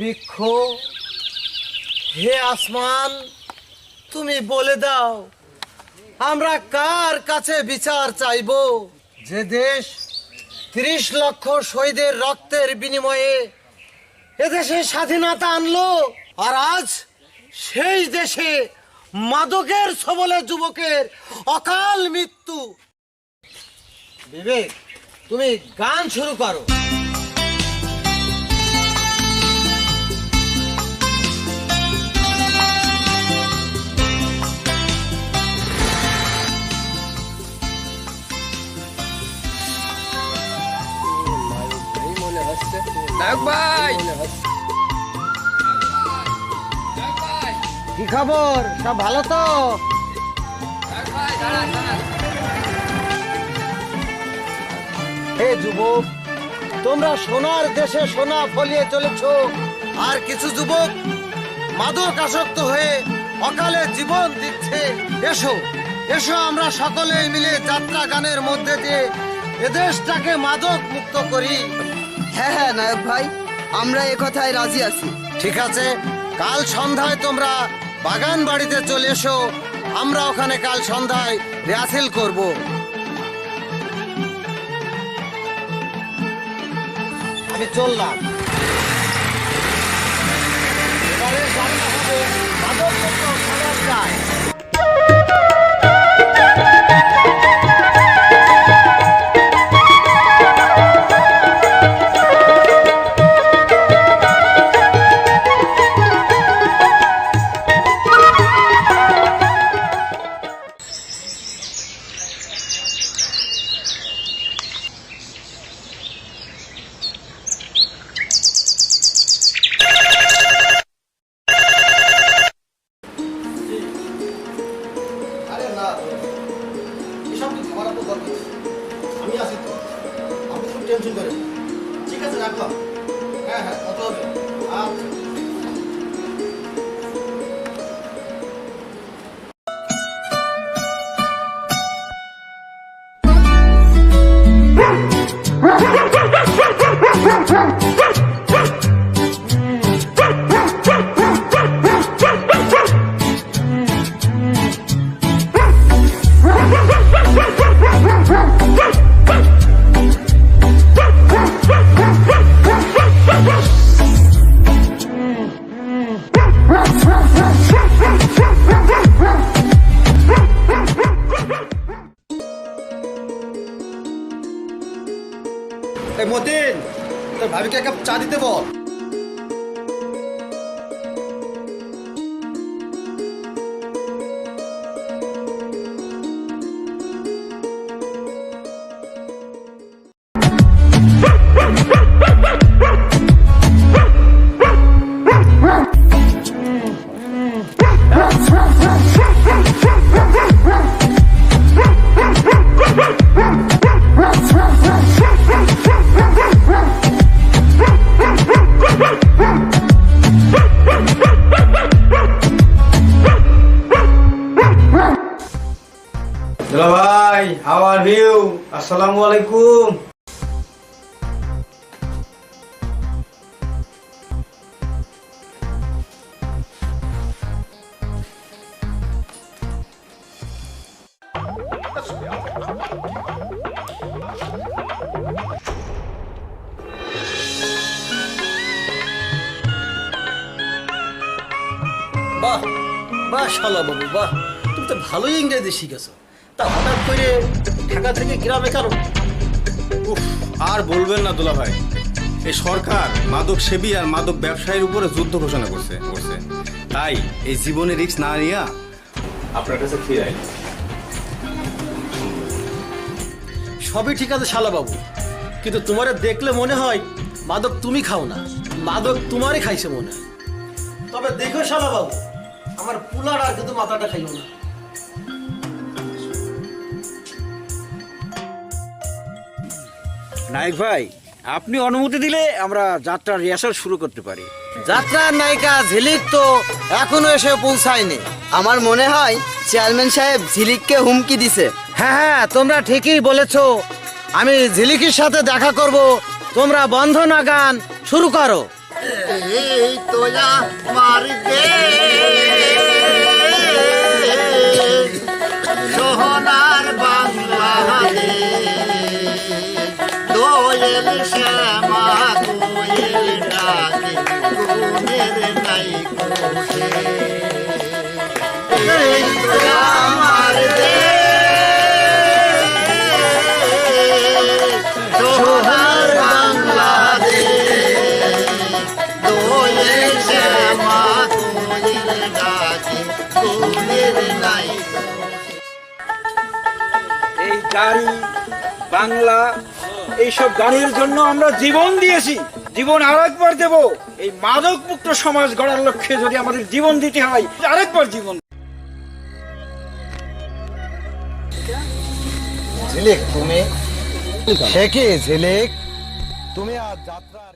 বৃক্ষ। হে আসমান, তুমি বলে দাও, আমরা কার কাছে বিচার চাইব? যে দেশ ত্রিশ লক্ষ শহীদের রক্তের বিনিময়ে এদেশে স্বাধীনতা আনলো, আর আজ সেই দেশে মাদকের সবলে যুবকের অকাল মৃত্যু। বিবেক, তুমি গান শুরু করো। কি খবর? সব ভালো তো? হে যুবক তোমরা সোনার দেশে সোনা ফলিয়ে চলেছ। আর কিছু যুবক মাদক আসক্ত হয়ে অকালে জীবন দিচ্ছে। এসো এসো আমরা সকলে মিলে যাত্রা গানের মধ্যে দিয়ে এদেশটাকে মাদক মুক্ত করি। হ্যাঁ হ্যাঁ নায়ক ভাই আমরা এ কথায় রাজি আছি। ঠিক আছে কাল সন্ধ্যায় তোমরা বাগান বাড়িতে চলে এসো। আমরা ওখানে কাল সন্ধ্যায় রিহার্সেল করব। আমি চললাম। এবারে রাখলাম। হ্যাঁ হ্যাঁ কত হবে। আচ্ছা। ভাবিকে এক কাপ চা দিতে বল। আসসালামু আলাইকুম বাহ বাহ শালা বাবু বাহ। তুমি তো ভালোই ইংরেজি শিখেছো। তা হঠাৎ করে ঢাকা থেকে গ্রামে কেন উফ আর বলবেন না দুলা ভাই এই সরকার মাদক সেবী আর মাদক ব্যবসায়ীর উপরে যুদ্ধ ঘোষণা করছে করছে। তাই এই জীবনে রিস্ক না নিয়া আপনার কাছে ফিরে আইলাম। সবই ঠিক আছে শালা বাবু কিন্তু তোমারে দেখলে মনে হয় মাদক তুমি খাও না মাদক তোমারই খাইছে মনে হয়। তবে দেখো শালা বাবু আমার পুলার আর কিন্তু মাথাটা খাইও না। নায়ক ভাই আপনি অনুমতি দিলে আমরা যাত্রার রিহার্সাল শুরু করতে পারি। যাত্রার নায়িকা ঝিলিক তো এখনও এসে পৌঁছায়নি। আমার মনে হয় চেয়ারম্যান সাহেব ঝিলিককে হুমকি দিছে। হ্যাঁ হ্যাঁ তোমরা ঠিকই বলেছ। আমি ঝিলিকির সাথে দেখা করব। তোমরা বন্ধ না গান শুরু করো। এই তো আমার দেশ গাড়ি বাংলা এইসব গানের জন্য আমরা জীবন দিয়েছি। জীবন আরেকবার দেব। এই মাদক মুক্ত সমাজ গড়ার লক্ষ্যে যদি আমাদের জীবন দিতে হয়, আরেকবার জীবন। ঝিলিক, তুমি? সে তুমি আর যাত্রার